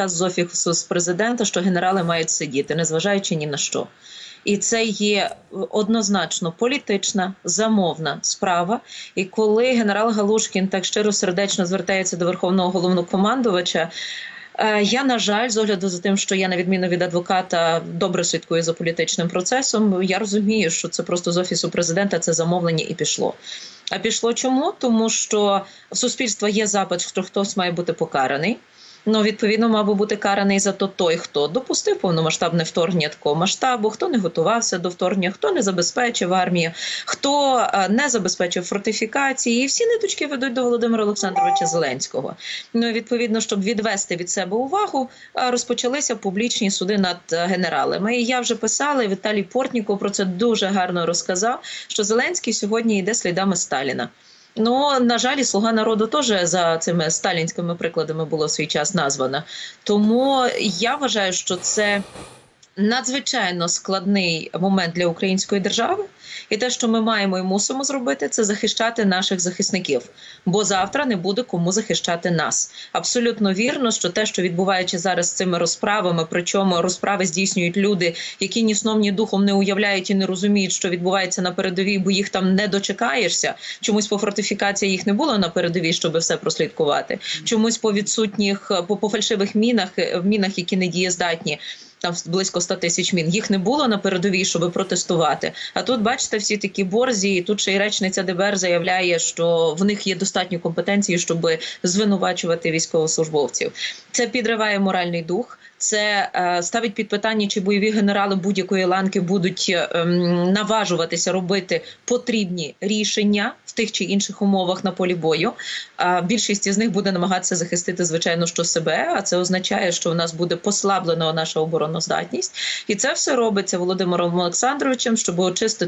наказ з офісу з президента, що генерали мають сидіти, незважаючи ні на що. І це є однозначно політична замовна справа. І коли генерал Галушкін так щиро сердечно звертається до верховного головнокомандувача. е, Я на жаль, з огляду за тим, що я на відміну від адвоката добре слідкую за політичним процесом. Я розумію, що це просто з офісу президента це замовлення і пішло. А пішло чому? Тому що в суспільства є запит, що хтось має бути покараний. Ну, відповідно, мав би бути караний за то той, хто допустив повномасштабне вторгнення такого масштабу, хто не готувався до вторгнення, хто не забезпечив армію, хто е, не забезпечив фортифікації, і всі ниточки ведуть до Володимира Олександровича Зеленського. Ну відповідно, щоб відвести від себе увагу, е, розпочалися публічні суди над е, генералами. І я вже писала, і Віталій Портніков про це дуже гарно розказав. Що Зеленський сьогодні йде слідами Сталіна. Ну, на жаль, слуга народу теж за цими сталінськими прикладами було свій час названа. Тому я вважаю, що це надзвичайно складний момент для української держави, і те, що ми маємо і мусимо зробити, це захищати наших захисників. Бо завтра не буде кому захищати нас. Абсолютно вірно, що те, що відбувається зараз з цими розправами, причому розправи здійснюють люди, які ні сном, ні духом не уявляють і не розуміють, що відбувається на передовій, бо їх там не дочекаєшся. Чомусь по фортифікації їх не було на передовій, щоб все прослідкувати. Чомусь по відсутніх по, по фальшивих мінах, е, мінах, які не дієздатні. Там близько 100 тисяч мін. Їх не було на передовій, щоб протестувати. А тут, бачите, всі такі борзі. І тут ще й речниця ДБР заявляє, що в них є достатньо компетенції, щоб звинувачувати військовослужбовців. Це підриває моральний дух. Це е, ставить під питання, чи бойові генерали будь-якої ланки будуть е, ем, наважуватися робити потрібні рішення в тих чи інших умовах на полі бою. Більшість із них буде намагатися захистити, звичайно, що себе. А це означає, що у нас буде послаблена наша обороноздатність, і це все робиться Володимиром Олександровичем, щоб очистити.